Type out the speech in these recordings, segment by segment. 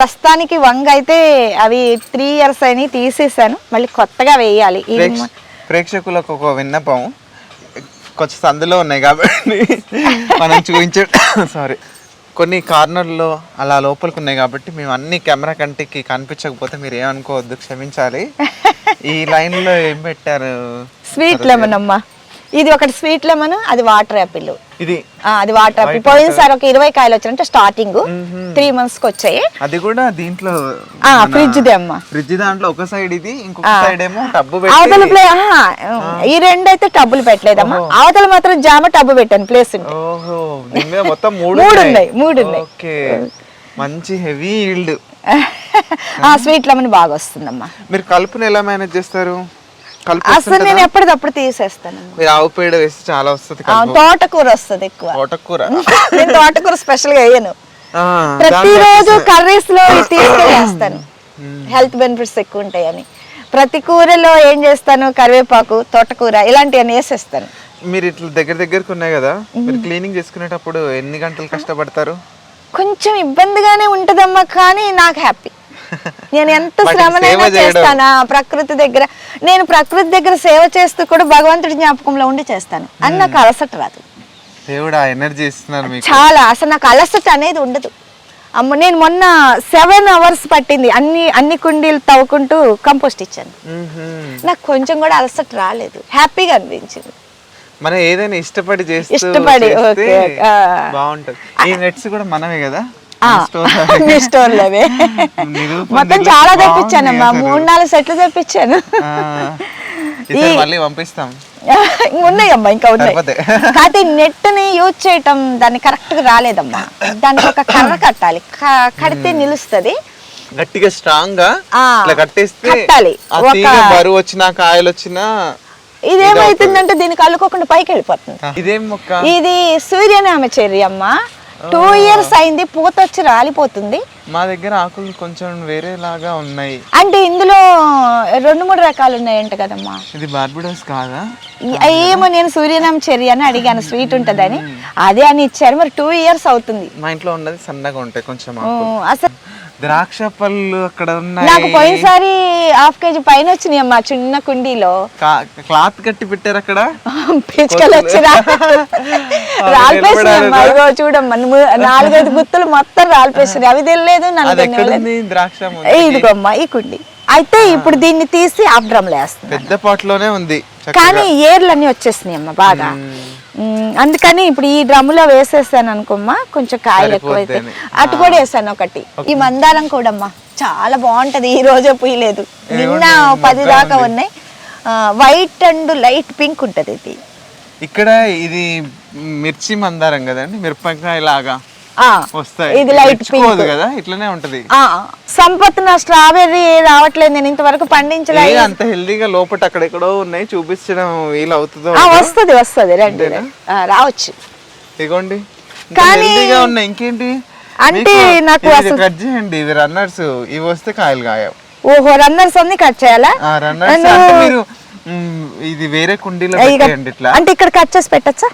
ప్రస్తుతానికి వంగ అయితే అవి త్రీ ఇయర్స్ అని తీసేసాను. మళ్ళీ కొత్తగా వేయాలి. ప్రేక్ష- ప్రేక్షకులకు ఒక విన్నపం. కొంచెం సందులో ఉన్నాయి కాబట్టి మనం చూపించ సారీ కొన్ని కార్నర్లో అలా లోపలికి ఉన్నాయి కాబట్టి మేము అన్ని కెమెరా కంటికి కనిపించకపోతే మీరు ఏమనుకోవద్దు క్షమించాలి. ఈ లైన్లో ఏం పెట్టారు? స్వీట్ లెమన్ అమ్మా. ఇది ఒకటి స్వీట్ లెమన్ అది వాటర్ యాపిల్ ఇది అది వాటర్ పోయినసారి ఒక ఇరవై కాయలు వచ్చాయంటే స్టార్టింగ్ త్రీ మంత్స్కి వచ్చాయి. అది కూడా దీంట్లో ఆ ఫ్రిడ్జ్ అమ్మా. ఫ్రిడ్జ్ దాంట్లో ఒక సైడ్ ఇది ఇంకొక సైడ్ ఏమో టబ్బు అవతల ప్లే ఈ రెండు అయితే టబ్బులు పెట్టలేదమ్మా. అవతల మాత్రం జామ టబ్బు పెట్టాను ప్లేస్ మొత్తం మూడు మూడు ఉన్నాయి, మూడు ఉన్నాయి. మంచి హెవీ ఈల్డ్ ఆ స్వీట్ లెమన్ బాగా వస్తుందమ్మా. మీరు కలుపుని ఎలా మేనేజ్ చేస్తారు? అసలు నేను ఎప్పటికప్పుడు తీసేస్తాను. మీరు ఆవు పేడ వేస్తే చాలా వస్తుంది తోటకూర వస్తుంది ఎక్కువ. తోటకూర? నేను తోటకూర స్పెషల్గా వేయను ప్రతిరోజు కర్రీస్లో తీసుకెళ్ళేస్తాను. హెల్త్ బెనిఫిట్స్ ఎక్కువ ఉంటాయని. ప్రతి కూరలో ఏం చేస్తాను? కరివేపాకు తోటకూర ఇలాంటివన్నీ వేసేస్తాను. మీరు ఇట్లా దగ్గర దగ్గరకు ఉన్నాయి కదా మీరు క్లీనింగ్ చేసుకునేటప్పుడు ఎన్ని గంటలు కష్టపడతారు? కొంచెం ఇబ్బందిగానే ఉంటదమ్మా కానీ నాకు హ్యాపీ. నేను ఎంత శ్రమనైనా. చేస్తానా? ప్రకృతి దగ్గర నేను ప్రకృతి దగ్గర సేవ చేస్తూ కూడా భగవంతుడి జ్ఞాపకంలో ఉండి చేస్తాను. అని నాకు అలసట రాదు. దేవుడు ఆ ఎనర్జీ ఇస్తున్నారు చాలా అసలు నాకు అలసట అనేది ఉండదు. అమ్మ నేను మొన్న సెవెన్ అవర్స్ పట్టింది. అన్ని అన్ని కుండీలు తవ్వుకుంటూ కంపోస్ట్ ఇచ్చాను. నాకు కొంచెం కూడా అలసట రాలేదు. హ్యాపీగా అనిపించింది. మనం ఏదైనా ఇష్టపడి చేస్తూ ఇష్టపడి. బాగుంటది. ఈ నెట్స్ కూడా మనమే కదా? ఆ, మన store లో. మీ స్టోర్లోవే నిరూపణ మొత్తం చాలా తెప్పించానమ్మా. మూడు నాలుగు సెట్లు తెప్పించాను. మళ్ళీ పంపిస్తాం. ఉన్నాయమ్మా ఇంకా ఉన్నాయి. కాకపోతే నెట్ని యూజ్ చేయటం దాన్ని కరెక్ట్గా రాలేదమ్మా. దానికి ఒక కర్ర కట్టాలి. కడితే నిలుస్తుంది. గట్టిగా స్ట్రాంగ్గా ఇట్లా కట్టేస్తే బరువు వచ్చినా కాయలు వచ్చినా ఇదేమైతుందంటే దీనికి అల్లుకోకుండా పైకి వెళ్ళిపోతుంది ఇదేం ఇది సూర్యనామ చెర్రి అమ్మ టూ ఇయర్స్ అయింది పూత వచ్చి రాలిపోతుంది. మా దగ్గర ఆకులు కొంచెం వేరేలాగా ఉన్నాయి. అంటే ఇందులో రెండు మూడు రకాలు ఉన్నాయంట కదమ్మా. ఇది బార్బిడోస్ కాదా? ఏమో నేను సూర్యనామ చెర్రి అని అడిగాను స్వీట్ ఉంటుందని. అదే అని ఇచ్చారు మరి టూ ఇయర్స్ అవుతుంది. మా ఇంట్లో ఉన్నది సన్నగా ఉంటాయి కొంచెం. అసలు ద్రాక్ష పళ్ళు అక్కడ నాకు ఉన్నాయి పోయినసారి హాఫ్ కేజీ పైన వచ్చినాయి అమ్మా చిన్న కుండీలో. క్లాత్ కట్టి పెట్టారు అక్కడ? పిచ్చుకలు వచ్చి రా- రాలిపేసినాయి అమ్మా ఇగో చూడమ్మా నాలుగైదు గుత్తులు మొత్తం రాలిపేసినాయి అవి తెలియలేదు నన్ను ద్రాక్ష ఇదిగోమ్మా ఈ కుండి. అయితే ఇప్పుడు దీన్ని తీసి ఆఫ్ డ్రమ్ వేస్తుంది పెద్ద పాటలోనే ఉంది. కానీ ఏర్లన్నీ వచ్చేసినాయి అమ్మా బాగా. అందుకని ఇప్పుడు ఈ డ్రమ్ములో వేసేసాను అనుకోమ్మా కొంచెం కాయలు ఎక్కువైతే. అటు కూడా వేసాను ఒకటి. ఈ మందారం కూడా అమ్మా చాలా బాగుంటది ఈ రోజే పూయలేదు. నిన్న? పది దాకా. ఉన్నాయి. వైట్ అండ్ లైట్ పింక్ ఉంటది ఇది. ఇక్కడ ఇది మిర్చి మందారం కదండి మిరపకాయ లాగా వస్తాయి. ఇది లైట్ పింక్. కదా ఇట్లనే ఉంటది. సంపత్ నా స్ట్రాబెర్రీ రావట్లేదు నేను ఇంతవరకు పండించలే. ఏ అంత హెల్దీగా లోపల అక్కడెక్కడో ఉన్నాయి చూపించడం వీలు అవుతుందో వస్తది వస్తది. రండి రావచ్చు. ఇగోండి. కానీ- ఉన్నాయి ఇంకేంటి? అంటే నాకు కట్ చేయండి ఇవి రన్నర్స్ ఇవి వస్తే కాయలు కాయవు ఓహో రన్నర్స్ అన్ని కట్ చేయాలా? రన్నర్స్ అంటే మీరు ఇది వేరే కుండీలో ఇట్లా. అంటే ఇక్కడ కట్ చేసి పెట్టచ్చా?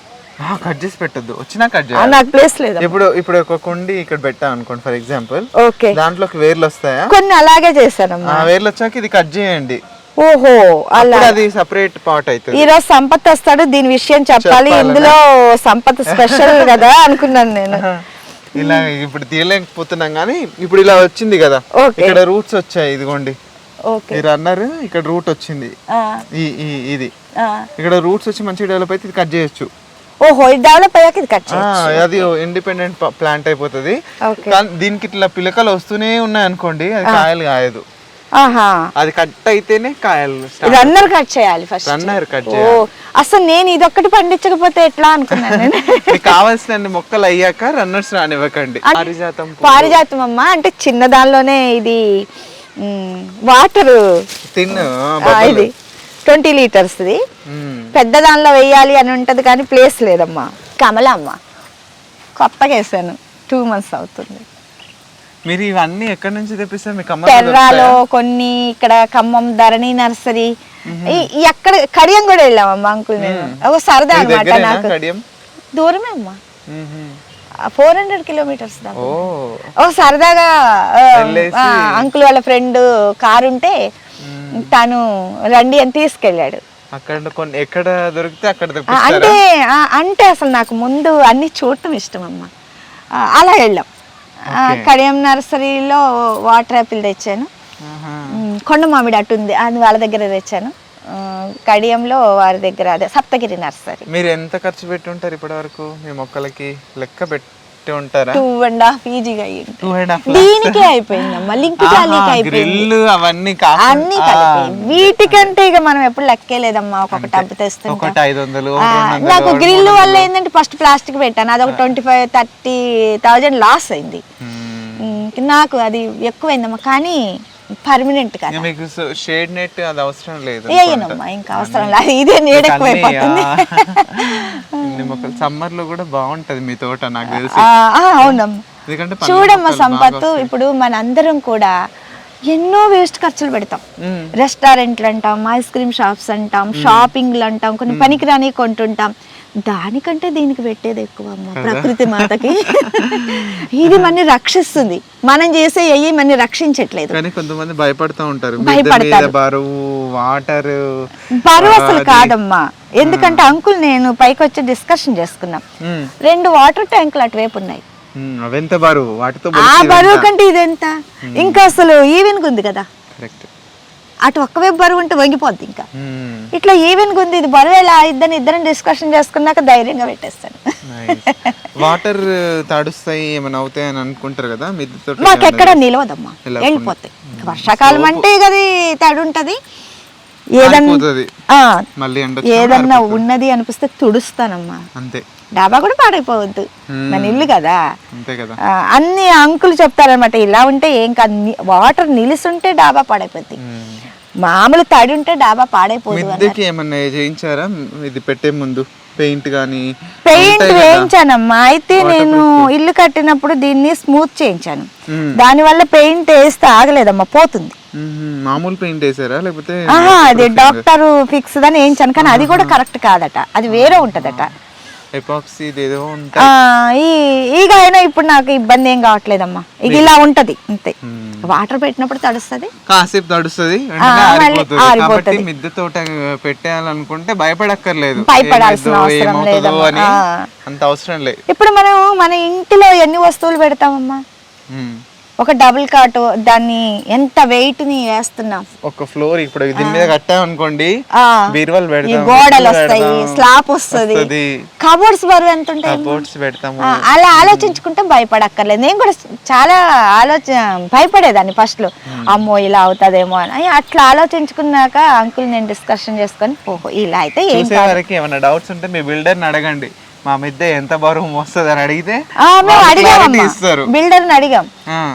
కట్ చేసి పెట్టద్దు. వచ్చినా కట్ చేయాలి. నాకు ప్లేస్ లేదు? ఇప్పుడు ఇప్పుడు ఒక కుండి ఇక్కడ పెట్టాం అనుకోండి ఫర్ ఎగ్జాంపుల్ ఓకే దాంట్లోకి వేర్లు వస్తాయా? కొన్ని అలాగే చేశానమ్మా ఆ వేర్లు వచ్చాక ఇది కట్ చేయండి. ఓహో అలా. అది సపరేట్ పార్ట్ అవుతుంది. ఈ రోజు సంపత్ వస్తాడు దీని విషయం చెప్పాలి? ఇందులో సంపత్ స్పెషల్ కదా అనుకున్నాను నేను. ఇలా ఇప్పుడు తీయలేకపోతున్నాం కానీ ఇప్పుడు ఇలా వచ్చింది కదా. ఇక్కడ రూట్స్ వచ్చాయి ఇదిగోండి. ఓకే ఈ రన్నర్ ఇక్కడ రూట్ వచ్చింది. ఈ ఇది. ఇక్కడ రూట్స్ వచ్చి మంచిగా డెవలప్ అయితే ఇది కట్ చేయొచ్చు. ఓహో ఇది డెవలప్ అయ్యాక ఇది కట్ చేయాలి అది ఇండిపెండెంట్ ప్లాంట్ అయిపోతుంది. కానీ దీనికి ఇట్లా పిలకలు వస్తూనే ఉన్నాయి అనుకోండి అది కాయలు కాయదు. ఆహా. అది కట్ అయితేనే కాయలు. రన్నర్ కట్ చేయాలి ఫస్ట్ రన్నర్ కట్ ఓ అసలు నేను ఇదొక్కటి పండించకపోతే ఎట్లా అనుకున్నాను కావాల్సిన మొక్కలు అయ్యాక రన్నర్స్ రానివ్వకండి. పారిజాతం. పారిజాతం అమ్మ అంటే చిన్న దానిలోనే ఇది వాటర్ తిన్ను ఇది. ట్వంటీ లీటర్స్ ఇది. పెద్ద దానిలో వేయాలి అని ఉంటది కానీ ప్లేస్ లేదమ్మా. కమల అమ్మ. కొత్తగా వేసాను. టూ మంత్స్ అవుతుంది. మీరు ఇవన్నీ ఎక్కడి నుంచి తెప్పిస్తారు? మీకు అమ్మ తెర్రాలో కొన్ని ఇక్కడ ఖమ్మం ధరణి నర్సరీ. ఎక్కడ కడియం కూడా వెళ్ళామమ్మా అంకుల్ నేను. ఒక సరదా అనమాట నాకు. కడియం? దూరమే అమ్మా. మ్మ్. ఫోర్ హండ్రెడ్ కిలోమీటర్స్ దాకా. ఓ. ఓ సరదాగా అంకుల్ వాళ్ళ ఫ్రెండ్ కారు ఉంటే తను రండి అని తీసుకెళ్ళాడు. అక్కడ కొన్ని ఎక్కడ దొరికితే అక్కడ అంటే అంటే అసలు నాకు ముందు అన్ని చూడటం ఇష్టం అమ్మ అలా వెళ్ళాం. కడియం నర్సరీలో వాటర్ యాపిల్ తెచ్చాను. కొండ మామిడి అటు ఉంది అది వాళ్ళ దగ్గర తెచ్చాను. కడియంలో వారి దగ్గర అదే సప్తగిరి నర్సరీ. మీరు ఎంత ఖర్చు పెట్టి ఉంటారు ఇప్పటి వరకు మీ మొక్కలకి? లెక్క పెట్టి ఉంటారా? టూ అండ్ హాఫ్ ఈజీగా అయ్యింది. టూ అండ్ హాఫ్ దీనికే అయిపోయిందమ్మా లింక్ జాలీకి అయిపోయింది. గ్రిల్ అవన్నీ అన్ని కలిపి వీటికంటే ఇక మనం ఎప్పుడు లెక్కేలేదమ్మా ఒక్కొక్క టబ్బు తెస్తుంటాం. ఒకటి ఐదు వందలు ఆ, ఒకటి రెండు వందలు, నాకు గ్రిల్ వల్ల ఏంటంటే ఫస్ట్ ప్లాస్టిక్ పెట్టాను. అదొక twenty five thirty thousand loss అయింది. మ్మ్. నాకు అది ఎక్కువైందమ్మా. కానీ పర్మనెంట్ కదా. మీకు షేడ్ నెట్ అది అవసరం లేదు వేయనమ్మా ఇంకా అవసరం లేదు. ఇదే నీడ ఎక్కువైపోతుంది సమ్మర్లో కూడా బాగుంటది మీ తోట నాకు తెలిసి. అవునమ్మా. చూడమ్మా సంపత్తు ఇప్పుడు మనందరం కూడా ఎన్నో వేస్ట్ ఖర్చులు పెడతాం. రెస్టారెంట్లు అంటాం ఐస్ క్రీమ్ షాప్స్ అంటాం షాపింగ్లు అంటాం కొన్ని పనికిరాని కొంటుంటాం. దానికంటే దీనికి పెట్టేది ఎక్కువ అమ్మ ప్రకృతి మాతకి. ఇది మన రక్షిస్తుంది. మనం చేసే అయ్యి మన రక్షించట్లేదు. కానీ కొంతమంది భయపడుతూ ఉంటారు. భయపడతారు. బరువు వాటర్ బరువు అసలు కాదమ్మా. ఎందుకంటే అంకుల్ నేను పైకి వచ్చి డిస్కషన్ చేసుకున్నాం. రెండు వాటర్ ట్యాంకులు అటువైపు ఉన్నాయి. అవెంత బరువు? వాటితో ఆ బరువు కంటే ఇదెంత? ఇంకా అసలు ఈవెన్ ఉంది కదా. కరెక్ట్. అటు ఒక్కవైపు బరువు ఉంటే వంగిపోద్ది ఇంకా. ఇట్లా ఈవెన్ ఉంది ఇది బరువు ఎలా ఇద్దరిని ఇద్దరం డిస్కషన్ చేసుకున్నాక ధైర్యంగా పెట్టేస్తాను. వాటర్ తడుస్తాయి ఏమైనా అవుతాయి అని అనుకుంటారు కదా మాకు ఎక్కడ నిలవదమ్మా. వెళ్ళిపోతాయి వర్షాకాలం అంటే గది తడి ఉంటది ఏదన్నా ఏదన్నా ఉన్నది అనిపిస్తే తుడుస్తానమ్మా. అంతే. డాబా కూడా పాడైపోవద్దు. మన ఇల్లు కదా. అన్ని అంకులు చెప్తారనమాట ఇలా ఉంటే ఏం కాదు వాటర్ నిలుసుంటే డాబా పాడైపోద్ది. మ్మ్. మామూలు తడి ఉంటే డాబా పాడైపోదు అని మిద్దెకి ఏమన్నా చేయించారా? ఇది పెట్టే ముందు పెయింట్ కానీ పెయింట్ వేయించానమ్మా. అయితే నేను ఇల్లు కట్టినప్పుడు దీన్ని స్మూత్ చేయించాను. మ్మ్. దానివల్ల పెయింట్ వేస్తే ఆగలేదమ్మా పోతుంది. మామూలు పెయింట్ వేసారా? లేకపోతే అది డాక్టర్ ఫిక్స్ అని వేయించాను కానీ అది కూడా కరెక్ట్ కాదట. అది వేరే ఉంటదట. ఎపాక్సీ ఉంటాయి ఈగ అయినా ఇప్పుడు నాకు ఇబ్బంది ఏం కావట్లేదమ్మా. ఇది ఇలా ఉంటది అంతే. వాటర్ పెట్టినప్పుడు తడుస్తుంది. కాసేపు తడుస్తుంది. కాబట్టి మిద్దె తోట పెట్టేయాలనుకుంటే భయపడక్కర్లేదు. భయపడాల్సిన అవసరం లేదమ్మా. అంత అవసరం లేదు. ఇప్పుడు మనం మన ఇంటిలో ఎన్ని వస్తువులు పెడతామమ్మా? ఒక డబుల్ కాట్ దాన్ని ఎంత వెయిట్ని వేస్తున్నాం. ఒక ఫ్లోర్ ఇప్పుడు దీని మీద కట్టామనుకోండి బీరువాలు పెడతాం గోడలు వస్తాయి స్లాబ్ వస్తుంది. కబోర్డ్స్ బరువు ఎంత ఉంటాయి బోర్డ్స్ పెడతాము. అలా ఆలోచించుకుంటే భయపడక్కర్లేదు. నేను కూడా చాలా ఆలోచన భయపడేదాన్ని ఫస్ట్లో. అమ్మో ఇలా అవుతుందేమో అని. అట్లా ఆలోచించుకున్నాక అంకుల్ నేను డిస్కషన్ చేసుకొని ఓహో ఇలా అయితే ఏమైనా డౌట్స్ ఉంటే మీ బిల్డర్ని అడగండి. మా మిద్దె ఎంత బరువు మోస్తుంది అని అడిగితే మేము ఇస్తారు. బిల్డర్ని అడిగాం.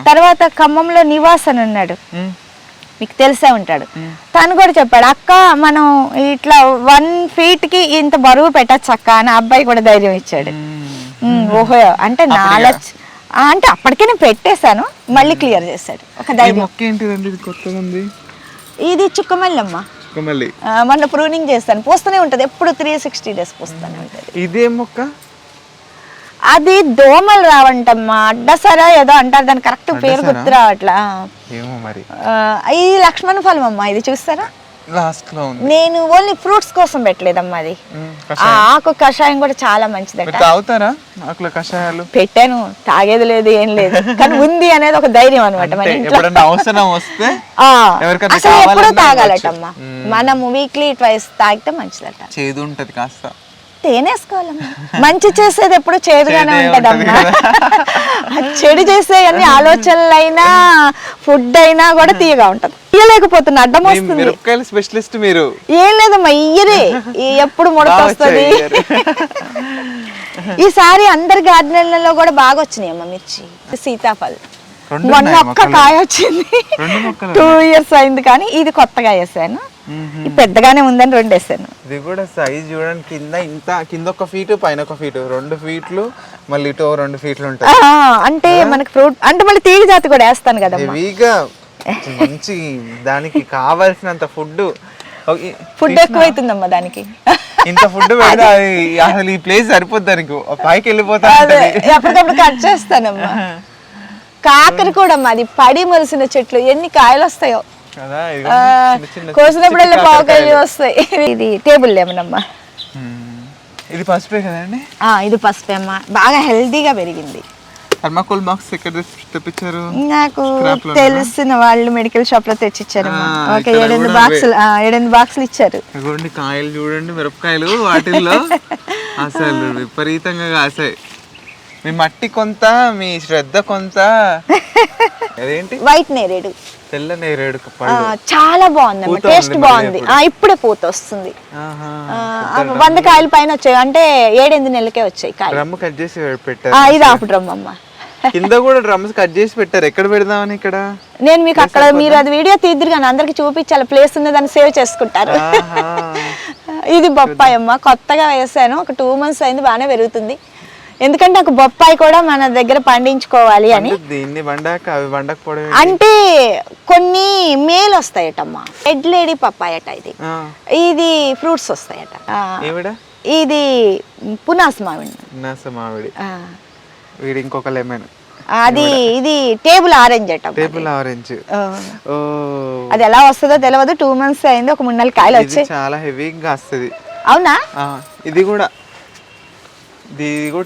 తర్వాత ఖమ్మంలో నివాస్ అని ఉన్నాడు మీకు తెలిసే ఉంటాడు. తను కూడా చెప్పాడు అక్క మనం ఇట్లా వన్ ఫీట్కి ఇంత బరువు పెట్టచ్చు అక్క అని అబ్బాయి కూడా ధైర్యం ఇచ్చాడు. ఓహో అంటే నాలెడ్జ్ అంటే అప్పటికే నేను పెట్టేశాను మళ్ళీ క్లియర్ చేశాడు. ఒక ధైర్యం. ఇది చుక్కమల్లమ్మ. మళ్ళీ? మొన్న ప్రూనింగ్ చేస్తాను. పూస్తూనే ఉంటుంది. ఎప్పుడు త్రీ సిక్స్టీ డేస్ పూస్తూనే ఉంటుంది. ఇదే మొక్క? అది దోమలు రావంటమ్మా. అడ్డసరా ఏదో అంటారు. దాని కరెక్ట్ పేరు? గుర్తు రావట్లా ఏమో మరి. ఇది లక్ష్మణ ఫలం అమ్మా. ఇది చూస్తారా? లాస్ట్లో ఉంది నేను ఓన్లీ ఫ్రూట్స్ కోసం పెట్టలేదమ్మా అది. ఆ. ఆకు కషాయం కూడా చాలా మంచిదట. మీరు తాగుతారా ఆకుల కషాయాలు? పెట్టాను తాగేది లేదు ఏం లేదు. కానీ ఉంది అనేది ఒక ధైర్యం అనమాట మన ఇంట్లో. అవసరం వస్తే అసలు ఎప్పుడూ తాగాలటమ్మా. మనము వీక్లీ ట్వైస్ తాగితే మంచిదట. చేదు ఉంటది కాస్త. తేనేసుకోవాలమ్మా. మంచి చేసేది ఎప్పుడు చేదుగానే చేదే ఉంటదమ్మా. ఉంటది చెడు చేసే అన్ని ఆలోచనలైనా ఫుడ్ అయినా కూడా తీయగా ఉంటది. తీయలేకపోతున్నా అడ్డం వస్తుంది. స్పెషలిస్ట్ మీరు. ఏం లేదమ్మా ఇయ్యరే. ఎప్పుడు ముడత వస్తుంది ఈసారి అందరి గార్డెన్లలో కూడా బాగా వచ్చినాయి అమ్మ మిర్చి సీతాఫల్. మొన్న ఒక్క. కాయ వచ్చింది. టూ ఇయర్స్ అయింది కానీ ఇది కొత్తగా వేసాను. పెద్దగానే ఉందని రెండు వేసాను ఇది కూడా సైజ్ చూడండి కింద ఇంత కింద ఒక ఫీట్ పైన ఒక ఫీట్ రెండు ఫీట్లు మళ్ళీ ఇటు రెండు ఫీట్లు ఉంటాయి. అంటే మనకి ఫ్రూట్ అంటే మళ్ళీ తీగ జాతి కూడా వేస్తాను కదమ్మా. హెవీగా మంచి దానికి కావాల్సినంత ఫుడ్ ఫుడ్ ఎక్కువైతుందమ్మా దానికి. ఇంత ఫుడ్ పెడితే అది అసలు ఈ ప్లేస్ సరిపోద్ది నీకు పైకి వెళ్ళిపోతా. ఎప్పటికప్పుడు కట్ చేస్తానమ్మా. కాకర కూడా అమ్మా అది పడి మొలిసిన చెట్లు ఎన్ని కాయలు వస్తాయో. కోసినప్పుడల్లా చిట్టి పావు కేజీ కాకరకాయలు. వస్తాయి. ఇది టేబుల్ లెమన్ అమ్మా. ఇది పసుపే కదండి? ఆ, ఇది పసుపు అమ్మ. బాగా హెల్తీగా పెరిగింది. థర్మాకోల్ బాక్స్ ఎక్కడ తెప్పించారు? నాకు? తెలిసిన వాళ్ళు మెడికల్ షాప్లో తెచ్చిచ్చారు ఇక్కడ ఏడెనిమిది బాక్సులు ఆ, ఏడెనిమిది బాక్సులు ఇచ్చారు. కాయలు చూడండి మిరపకాయలు వాటిల్లో. అసలు విపరీతంగా కాసాయి. మీ మట్టి కొంత మీ శ్రద్ధ కొంత. అదేంటి? వైట్ నేరేడు. తెల్ల నేరేడు చాలా బాగుంది టేస్ట్ బాగుంది. ఇప్పుడే పూత వస్తుంది. వంద కాయల పైన వచ్చాయి. అంటే ఏడెనిమిది నెలలకే వచ్చాయి డ్రమ్ కట్ చేసి పెట్టారు ఇది ఆపు డ్రమ్ అమ్మ. కింద కూడా డ్రమ్స్ కట్ చేసి పెట్టారు. ఎక్కడ పెడదామని ఇక్కడ? నేను మీకు అక్కడ మీరు అది వీడియో తీద్దరు కానీ అందరికి చూపించాలి. ప్లేస్ ఉంది దాన్ని సేవ్ చేసుకుంటారు. ఇది బొప్పాయి అమ్మ. కొత్తగా వేసాను. ఒక టూ మంత్స్ అయింది బాగానే పెరుగుతుంది. ఎందుకంటే నాకు బొప్పాయి కూడా మన దగ్గర పండించుకోవాలి అని. అంటే దీన్ని అవి? అంటే కొన్ని మేలు వస్తాయటమ్మా. రెడ్ లేడీ పప్పాయట ఇది. ఇది ఫ్రూట్స్ వస్తాయట. ఇది పునాస్ మామిడి నాస మామిడి ఆ, వీడి ఇంకొక లెమన్. అది ఇది టేబుల్ ఆరెంజ్ అట టేబుల్ ఆరెంజ్. అది ఎలా వస్తుందో తెలియదు టూ మంత్స్ అయింది. ఒక మూడు నాలుగు కాయలు వచ్చాయి. చాలా హెవీగా వస్తుంది. అవునా? ఇది కూడా.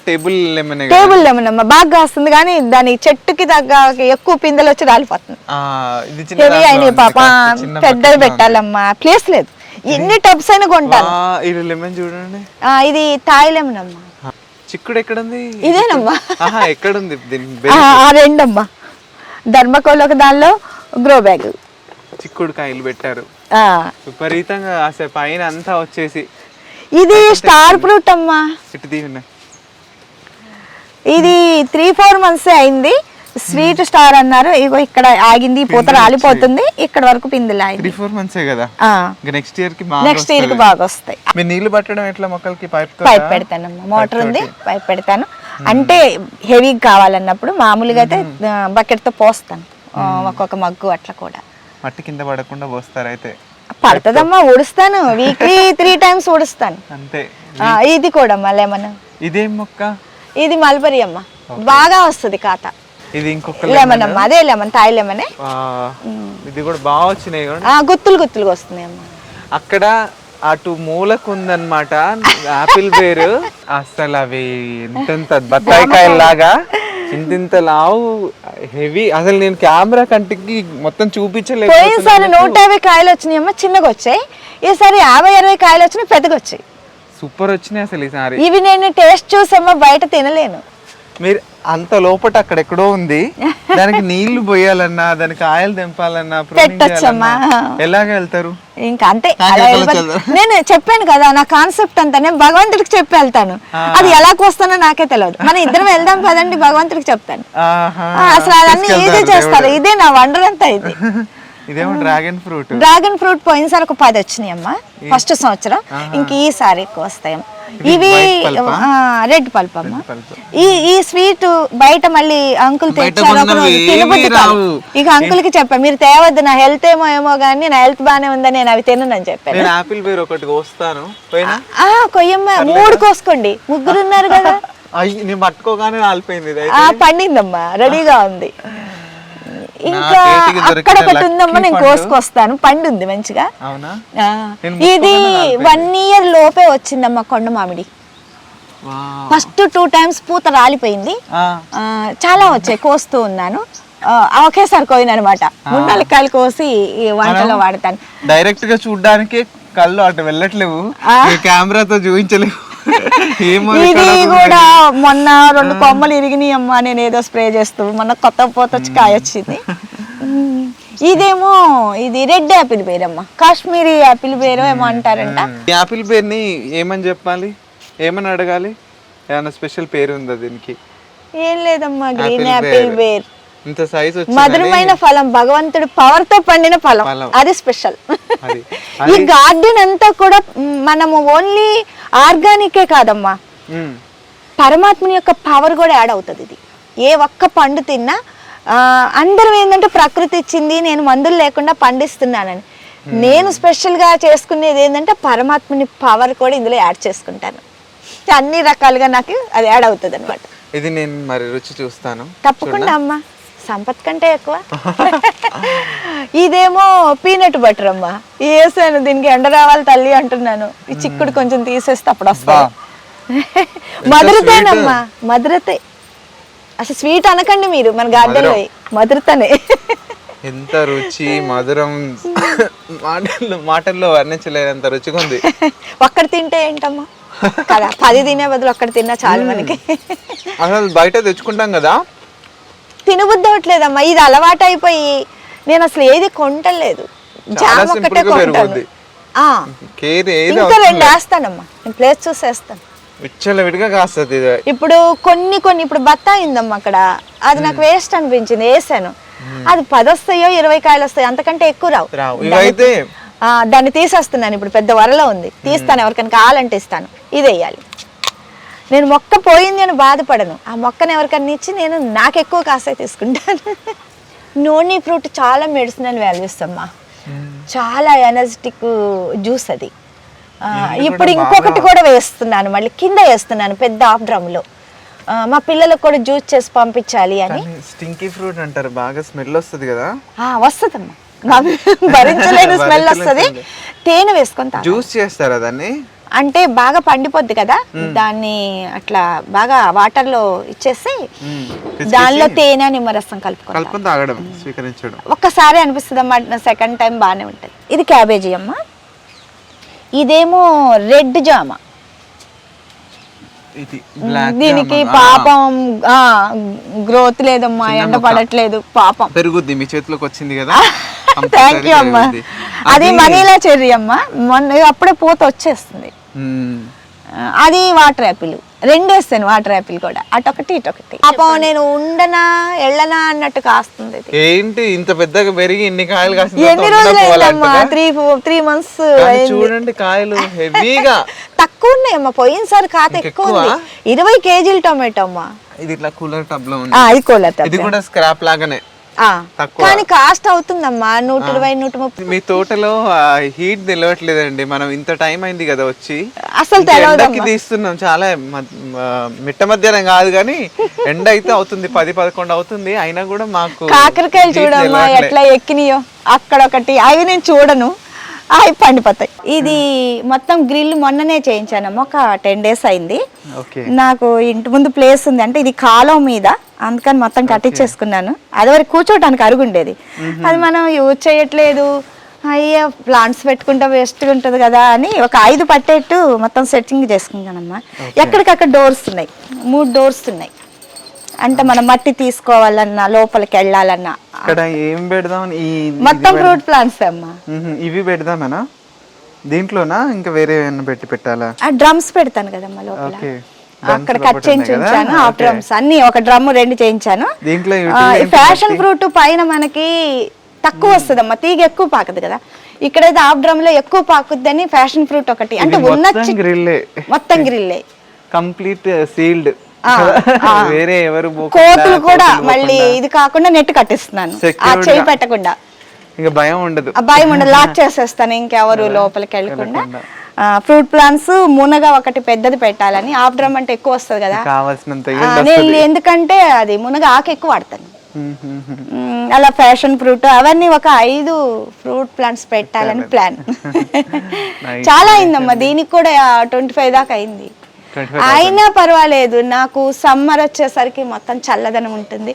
టేబుల్ లెమన్ టేబుల్ లెమన్ అమ్మ బాగా వస్తుంది కానీ దాని చెట్టుకి తగ్గ ఎక్కువ పిందెలు వచ్చి రాలిపోతుంది. హెవీ పాప. పెద్దది. పెట్టాలమ్మా. ప్లేస్ లేదు. ఎన్ని టబ్స్ అయినా ఇది లెమన్ చూడండి. ఇది తాయి లెమన్ అమ్మా. చిక్కుడు ఎక్కడ ఉంది ఇదేనమ్మా ఎక్కడ ఉంది ఆ, రెండమ్మా. ధర్మకోల్ ఒక దానిలో గ్రో బ్యాగ్. చిక్కుడు కాయలు పెట్టారు. విపరీతంగా అసలు పైన అంతా వచ్చేసి. ఇది స్టార్ ఫ్రూట్ అమ్మా. తీయండి. ఇది త్రీ ఫోర్ మంత్స్ అయింది. స్వీట్ స్టార్ అన్నారు. ఇగో ఇక్కడ ఆగింది పూత రాలిపోతుంది. ఇక్కడ వరకు పిందులు త్రీ ఆగింది ఫోర్ మంత్సే కదా? నెక్స్ట్ ఇయర్కి బాగా నెక్స్ట్ ఇయర్కి వస్తది. బాగా వస్తాయి. మీరు నీళ్ళు పట్టడం ఎట్లా మొక్కలకి? పైప్ పైప్ పెడతానమ్మా. మోటార్ ఉంది పైప్ పెడతాను. అంటే హెవీగా కావాలన్నప్పుడు మామూలుగా అయితే బకెట్తో పోస్తాను. ఒక్కొక్క మగ్గు అట్లా కూడా. మట్టి కింద పడకుండా పోస్తారు అయితే. పడుతుందమ్మా ఊడుస్తాను. వీక్లీ త్రీ టైమ్స్ ఊడుస్తాను. అంతే. ఇది కూడా అమ్మా లెమన్ ఇదేం మొక్క? ఇది మల్బరీ అమ్మ. బాగా వస్తుంది కాత ఇది ఇంకొక లెమన్ అమ్మ అదే లెమన్ తాయి లెమనే ఇది కూడా బాగా వచ్చినాయి గుత్తులు గుత్తులుగా వస్తున్నాయి అమ్మ. అక్కడ అటు మూలకు ఉందన్నమాట ఆపిల్ పేరు అసలు అవి ఎంతెంత బత్తాయికాయల లాగా ఇంతింత లావు హెవీ. అసలు నేను కెమెరా కంటికి మొత్తం చూపించలేదు పోయినసారి నూట యాభై కాయలు వచ్చినాయి అమ్మ చిన్నగా వచ్చాయి. ఈసారి యాభై అరవై కాయలు వచ్చినాయి పెద్దగా వచ్చాయి. సూపర్ వచ్చినాయి అసలు ఈసారి. ఇవి నేను టేస్ట్ చూసమ్మా బయట తినలేను. మీరు అంత లోపట అక్కడెక్కడో ఉంది. దానికి నీళ్ళు పోయాలన్నా దానికి ఆయిల్ తెంపాలన్నా ఎలాగ వెళ్తారు? ఇంకా అంతే. నేను చెప్పాను కదా నా కాన్సెప్ట్ అంతా. నేను భగవంతుడికి చెప్పి వెళ్తాను. అది ఎలా వస్తానో నాకే తెలియదు మన ఇద్దరం వెళ్దాం పదండి భగవంతుడికి చెప్తాను. అసలు అదన్నీ ఈజీ చేస్తారు. ఇదే నా వండర్ అంతా ఇది. ఇదేమో డ్రాగన్ ఫ్రూట్ డ్రాగన్ ఫ్రూట్ పోయినసారి ఒక పది వచ్చినాయి అమ్మా ఫస్ట్ సంవత్సరం. ఇంక ఈసారి ఎక్కువ వస్తాయి ఇవి? రెడ్ పల్ప్ అమ్మ. ఈ ఈ స్వీట్ బయట మళ్ళీ అంకుల్ తెచ్చారు తినబుద్ధి. ఇక అంకుల్కి చెప్పా మీరు తేవద్దు నా హెల్త్ ఏమో ఏమో కానీ నా హెల్త్ బానే ఉందని నేను అవి తిననని చెప్పాను నేను ఆపిల్ పేరు ఒకటి కోస్తాను. కొయ్యమ్మ మూడు కోసుకోండి. ముగ్గురు ఉన్నారు కదా. నేను పట్టుకోగానే ఆలిపోయింది పండిందమ్మా రెడీగా ఉంది. ఇంకా అక్కడ ఒకటి ఉందమ్మా నేను. కోసుకొస్తాను. పండు ఉంది మంచిగా ఇది. వన్ ఇయర్ లోపే వచ్చిందమ్మా కొండ మామిడి. ఫస్ట్ టూ టైమ్స్ పూత రాలిపోయింది. చాలా వచ్చాయి కోస్తూ ఉన్నాను. ఒకేసారి కోయిన అనమాట మూడు నాలుగు కాయలు కోసి వంటలో వాడతాను. డైరెక్ట్గా చూడడానికి కళ్ళు అటు వెళ్ళట్లేవు. కెమెరాతో చూపించలేవు. ఇది కూడా మొన్న రెండు కొమ్మలు ఇరిగినాయి అమ్మా నేను ఏదో స్ప్రే చేస్తూ మొన్న కొత్త పూత వచ్చి కాయ వచ్చింది ఉమ్, ఇదేమో ఇది రెడ్ యాపిల్ పేరమ్మా. కాశ్మీరీ యాపిల్ పేరు ఏమో అంటారంట. ఈ ఆపిల్ పేరుని ఏమని చెప్పాలి? ఏమని అడగాలి? ఏమైనా స్పెషల్ పేరు ఉందా దీనికి? ఏం లేదమ్మా గ్రీన్ యాపిల్ యాపిల్ పేరు. ఇంత సైజ్ మధురమైన ఫలం భగవంతుడి పవర్తో పండిన ఫలం. అది స్పెషల్. ఈ గార్డెన్ అంతా కూడా మనము ఓన్లీ ఆర్గానికే కాదమ్మా. పరమాత్మని యొక్క పవర్ కూడా యాడ్ అవుతుంది ఇది. ఏ ఒక్క పండు తిన్నా అందరం ఏంటంటే ప్రకృతి ఇచ్చింది నేను మందులు లేకుండా పండిస్తున్నానని. నేను స్పెషల్గా చేసుకునేది ఏంటంటే పరమాత్మని పవర్ కూడా ఇందులో యాడ్ చేసుకుంటాను. అన్ని రకాలుగా నాకు అది యాడ్ అవుతుంది అనమాట ఇది నేను మరి రుచి చూస్తాను. తప్పకుండా అమ్మా. సంపత్ కంటే ఎక్కువ. ఇదేమో పీనట్ బటర్ అమ్మా. వేసాను దీనికి ఎండ రావాలి తల్లి అంటున్నాను. ఈ చిక్కుడు కొంచెం తీసేస్తే అప్పుడు వస్తా మధురతేనమ్మా. మధురతే. అసలు స్వీట్ అనకండి మీరు మన గార్డెన్లో మధురతనే. ఎంత రుచి మధురం. మాటల్లో మాటల్లో వర్ణించలేనంత రుచిగా ఉంది. ఒక్కటి తింటే ఏంటమ్మా? కదా పది తినే బదులు ఒక్కటి తిన్నా చాలు మనకి. అసలు బయట తెచ్చుకుంటాం కదా. తినబుద్ధి అవ్వట్లేదమ్మా ఇది అలవాటు అయిపోయి నేను అసలు ఏది కొంటలేదు. జామ్ ఒక్కటే కొంటాను. పెరుగుద్ది. ఆ, కేర్ ఏది ఇంకా రెండు వేస్తానమ్మా నేను ప్లేస్ చూసేస్తాను. విచ్చల విడిగా కాస్తుంది ఇది. ఇప్పుడు కొన్ని కొన్ని ఇప్పుడు బత్తాయి ఉందమ్మా అక్కడ. అది నాకు వేస్ట్ అనిపించింది వేసాను. అది పది వస్తాయో ఇరవై కాయలు వస్తాయో అంతకంటే ఎక్కువ రావు. ఇవైతే దాన్ని తీసేస్తున్నాను. ఇప్పుడు పెద్ద వరలో ఉంది. తీస్తాను ఎవరికైనా కావాలంటే ఇస్తాను. ఇది వేయాలి. నేను మొక్క పోయింది అని బాధపడను. ఆ మొక్కను ఎవరికైనా ఇచ్చి నేను నాకు ఎక్కువ కాసే తీసుకుంటాను. నోని ఫ్రూట్ చాలా మెడిసినల్ వాల్యూస్ అమ్మా. చాలా ఎనర్జెటిక్ జ్యూస్ అది. ఇప్పుడు ఇంకొకటి కూడా వేస్తున్నాను మళ్ళీ కింద వేస్తున్నాను పెద్ద ఆఫ్ డ్రమ్లో మా పిల్లలకు కూడా జ్యూస్ చేసి పంపించాలి అని. స్టింకీ ఫ్రూట్ అంటారు బాగా స్మెల్ వస్తుంది కదా. ఆ, వస్తుందమ్మా. భరించలేని స్మెల్ వస్తుంది. తేనె తాగాలి. జ్యూస్ చేస్తారా దాన్ని? అంటే బాగా పండిపోద్ది కదా దాన్ని అట్లా బాగా వాటర్లో ఇచ్చేసి దానిలో తేనె నిమ్మరసం కలుపుకోవాలి కలుపుకొని తాగడం స్వీకరించడం. ఒక్కసారి అనిపిస్తుంది అమ్మా సెకండ్ టైం బాగానే ఉంటుంది. ఇది క్యాబేజీ అమ్మ. ఇదేమో రెడ్ జామ. దీనికి పాపం గ్రోత్ లేదమ్మా ఎండ పడట్లేదు పాపం. పెరుగుద్ది మీ చేతిలోకి వచ్చింది కదా. థ్యాంక్ యూ అమ్మా. అది మనీలా చెర్రీ అమ్మా. మొన్న అప్పుడే పూత వచ్చేస్తుంది. అది వాటర్ యాపిల్. రెండు వేస్తాను వాటర్ యాపిల్ కూడా. అటొకటి ఇటొకటి. పాపం నేను ఉండనా ఎళ్ళనా అన్నట్టు కాస్తుంది ఇది. ఏంటి ఇంత పెద్దగా పెరిగి ఇన్ని కాయలు కాసిన ఎన్ని రోజులు అయిందమ్మా త్రీ త్రీ మంత్స్ చూడండి కాయలు హెవీగా. తక్కువ ఉన్నాయమ్మా పోయినసారి ఖాతా ఎక్కువ? ఉంది. ఇరవై కేజీలు టొమాటో అమ్మా. ఇది ఇట్లా కూలర్ టబ్లో ఉంది. ఆ, ఇది కూడా స్క్రాప్ లాగానే. కానీ కాస్ట్ అవుతుందమ్మా నూట ఇరవై నూట ముప్పై మీ తోటలో హీట్ తెలియట్లేదండి మనం ఇంత టైం అయింది కదా వచ్చి. అసలు ఎండకి తీస్తున్నాం. చాలా మిట్ట మధ్యాహ్నం కాదు కానీ ఎండ అయితే అవుతుంది. పది పదకొండు అవుతుంది. అయినా కూడా మాకు కాకరకాయలు చూడమ్మా. ఎట్లా ఎక్కినాయో. అక్కడొకటి. అవి నేను చూడను. అవి పండిపోతాయి. ఇది మొత్తం గ్రిల్ మొన్ననే చేయించానమ్మా. ఒక టెన్ డేస్ అయింది. నాకు ఇంటి ముందు ప్లేస్ ఉంది. అంటే ఇది కాలం మీద అందుకని మొత్తం కట్టించేసుకున్నాను అది వరకు కూర్చోటానికి అరుగుండేది. అది మనం యూజ్ చేయట్లేదు. అయ్యో ప్లాంట్స్ పెట్టుకుంటే వేస్ట్గా ఉంటుంది కదా అని ఒక ఐదు పట్టేట్టు మొత్తం సెట్టింగ్ చేసుకున్నానమ్మా. ఎక్కడికక్కడ డోర్స్ ఉన్నాయి. మూడు డోర్స్ ఉన్నాయి. అంటే మనం మట్టి తీసుకోవాలన్నా లోపలికి వెళ్ళాలన్నా. ఇక్కడ ఏం పెడదాం? మొత్తం ఫ్రూట్ ప్లాంట్స్ అమ్మా. మ్మ్. ఇవి పెడదామేనా? దీంట్లోనా? ఇంకా వేరే ఏమైనా పెట్టి పెట్టాలా? డ్రమ్స్ పెడతాను కదమ్మా లోపల. అక్కడ కట్ చేయించి ఉంచాను ఆ డ్రమ్స్. అన్ని ఒక డ్రమ్ రెండు చేయించాను. ఫ్యాషన్ ఫ్రూట్ పైన మనకి తక్కువ వస్తుందమ్మా తీగ ఎక్కువ పాకదు కదా. ఇక్కడైతే హాఫ్ డ్రమ్లో ఎక్కువ పాకుద్దని ఫ్యాషన్ ఫ్రూట్ ఒకటి. అంటే ఉన్న మొత్తం గ్రిల్లే. Complete sealed. వేరే ఎవరు కోతులు కూడా మళ్ళీ. ఇది కాకుండా నెట్ కట్టిస్తున్నాను. ఆ చేయి. పెట్టకుండా. ఇంకా భయం ఉండదు. భయం ఉండదు. లాక్ చేసేస్తాను ఇంకెవరు లోపలికి వెళ్ళకుండా. ఫ్రూట్ ప్లాంట్స్ మునగ ఒకటి పెద్దది పెట్టాలని. హాఫ్ డ్రమ్ అంటే ఎక్కువ వస్తుంది కదా. నేను. ఎందుకంటే అది మునగ ఆకు ఎక్కువ వాడతాను. అలా ఫ్యాషన్ ఫ్రూట్ అవన్నీ ఒక ఐదు ఫ్రూట్ ప్లాంట్స్ పెట్టాలని ప్లాన్. చాలా అయిందమ్మా దీనికి కూడా ట్వంటీ ఫైవ్ దాకా అయింది. 25 అయినా పర్వాలేదు నాకు సమ్మర్ వచ్చేసరికి మొత్తం చల్లదనం ఉంటుంది.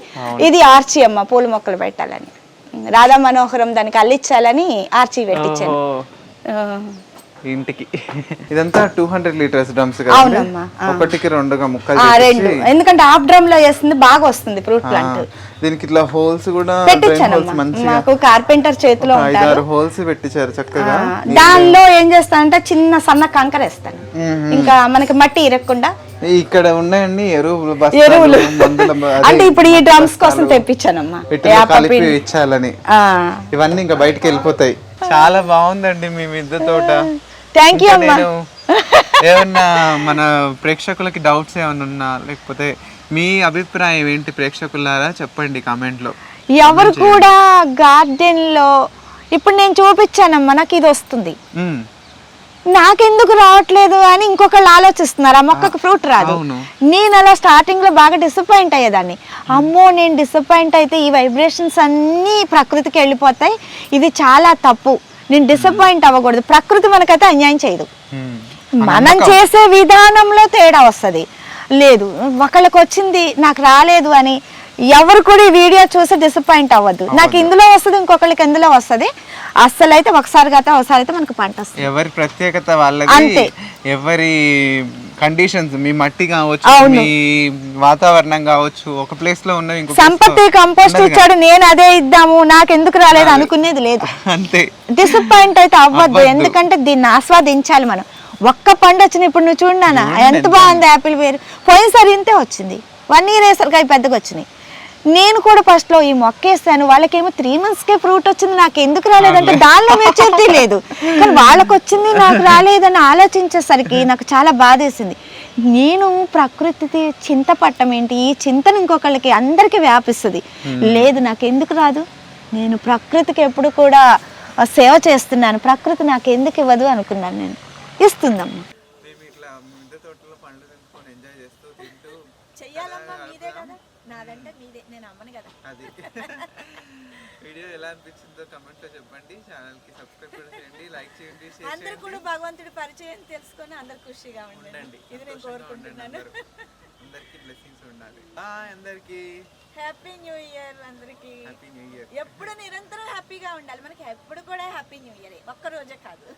ఇది ఆర్చి అమ్మ పూల మొక్కలు పెట్టాలని. రాధా మనోహరం దానికి అల్లించాలని ఆర్చి పెట్టించాను. ఇంటికి. ఇదంతా టూ హండ్రెడ్ లీటర్స్ డ్రమ్స్ అవునమ్మా, ఒకటికి రెండుగా ముక్కలు రెండు. ఎందుకంటే హాఫ్ డ్రమ్లో వేస్తుంది బాగా వస్తుంది ఫ్రూట్ ప్లాంట్. దీనికి ఇట్లా హోల్స్ కూడా మాకు కార్పెంటర్ చేతిలో ఉంటారు. హోల్స్ పెట్టించారు చక్కగా. దానిలో ఏం చేస్తానంటే చిన్న సన్న కంకర వేస్తాను. ఇంకా మనకి మట్టి ఇరగకుండా ఇక్కడ ఉన్నాయండి ఎరువులు ఎరువులు. అంటే ఇప్పుడు ఈ డ్రమ్స్ కోసం తెప్పించానమ్మా. కలిపి. ఇచ్చాలని. ఇవన్నీ ఇంకా బయటకి వెళ్ళిపోతాయి. చాలా బాగుందండి మీ మిద్దె తోట. థ్యాంక్ యూ అమ్మా. నేను ఏమన్నా మన ప్రేక్షకులకి డౌట్స్ ఏమైనా ఉన్నా లేకపోతే మీ అభిప్రాయం ఏంటి ప్రేక్షకులారా? చెప్పండి కామెంట్లో ఎవరు కూడా గార్డెన్లో ఇప్పుడు నేను చూపించానమ్మా నాకు ఇది వస్తుంది. నాకెందుకు రావట్లేదు అని ఇంకొకళ్ళు ఆలోచిస్తున్నారు ఆ మొక్కకు ఫ్రూట్ రాదు. నేను అలా స్టార్టింగ్లో బాగా డిసప్పాయింట్ అయ్యేదాన్ని. అమ్మో నేను డిసప్పాయింట్ అయితే ఈ వైబ్రేషన్స్ అన్నీ ప్రకృతికి వెళ్ళిపోతాయి. ఇది చాలా తప్పు. నేను డిసప్పాయింట్ అవ్వకూడదు. ప్రకృతి మనకైతే అన్యాయం చేయదు. మనం చేసే విధానంలో తేడా వస్తుంది. లేదు ఒకళ్ళకి వచ్చింది నాకు రాలేదు అని ఎవరు కూడా ఈ వీడియో చూసి డిసప్పాయింట్ అవ్వద్దు. నాకు ఇందులో వస్తుంది ఇంకొకళ్ళకి ఇందులో వస్తుంది అస్సలు అయితే ఒకసారి కదా ఒకసారి అయితే మనకు పంట వస్తుంది. ఎవరి ప్రత్యేకత వాళ్ళది అంతే. ఎవరి కండిషన్స్ మీ మట్టి కావచ్చు. మీ వాతావరణం కావచ్చు ఒక ప్లేస్లో ఇంకో లో సంపత్తి కంపోస్ట్. ఇచ్చాడు నేను అదే ఇద్దాము నాకు ఎందుకు రాలేదు అనుకునేది లేదు. అంతే. డిసప్పాయింట్ అయితే అవ్వద్దు. ఎందుకంటే దీన్ని ఆస్వాదించాలి మనం. ఒక్క పండు వచ్చిన ఇప్పుడు నువ్వు చూడనా ఎంత బాగుంది యాపిల్ వేరు. పోయినసారి ఇంతే వచ్చింది. వన్ ఇయర్ వేసరికి అవి పెద్దగా వచ్చినాయి. నేను కూడా ఫస్ట్లో ఈ మొక్క వేసాను. వాళ్ళకేమో త్రీ మంత్స్ కే ఫ్రూట్ వచ్చింది. నాకు ఎందుకు రాలేదంటే దానిలో మెచ్యూరిటీ లేదు. కానీ వాళ్ళకి వచ్చింది నాకు రాలేదని ఆలోచించేసరికి నాకు చాలా బాధేసింది నేను ప్రకృతి చింత పట్టం ఏంటి? ఈ చింతను ఇంకొకళ్ళకి అందరికీ వ్యాపిస్తుంది. లేదు నాకు ఎందుకు రాదు? నేను ప్రకృతికి ఎప్పుడు కూడా సేవ చేస్తున్నాను. ప్రకృతి నాకు ఎందుకు ఇవ్వదు అనుకున్నాను నేను. ఇస్తుందమ్మా మేము ఇట్లా మిద్దె తోటలో పండ్లు తెంపుకొని ఎంజాయ్ చేస్తూ తింటూ చెయ్యాలమ్మా మీదే కదా నాదంటే మీదే నేను అమ్మను కదా అది వీడియో ఎలా అనిపించిందో కమెంట్లో చెప్పండి. ఛానల్కి సబ్స్క్రైబ్ కూడా చేయండి లైక్ చేయండి షేర్ అందరూ కూడా భగవంతుడి పరిచయం తెలుసుకొని అందరు ఖుషిగా ఉండండి. ఇది నేను కోరుకుంటున్నాను. అందరూ. అందరికీ బ్లెస్సింగ్స్ ఉండాలి. బాయ్ అందరికీ. హ్యాపీ న్యూ ఇయర్ అందరికి. హ్యాపీ న్యూ ఇయర్ ఎప్పుడు నిరంతరం హ్యాపీగా ఉండాలి. మనకి ఎప్పుడు కూడా హ్యాపీ న్యూ ఇయర్ ఒక్క రోజే కాదు.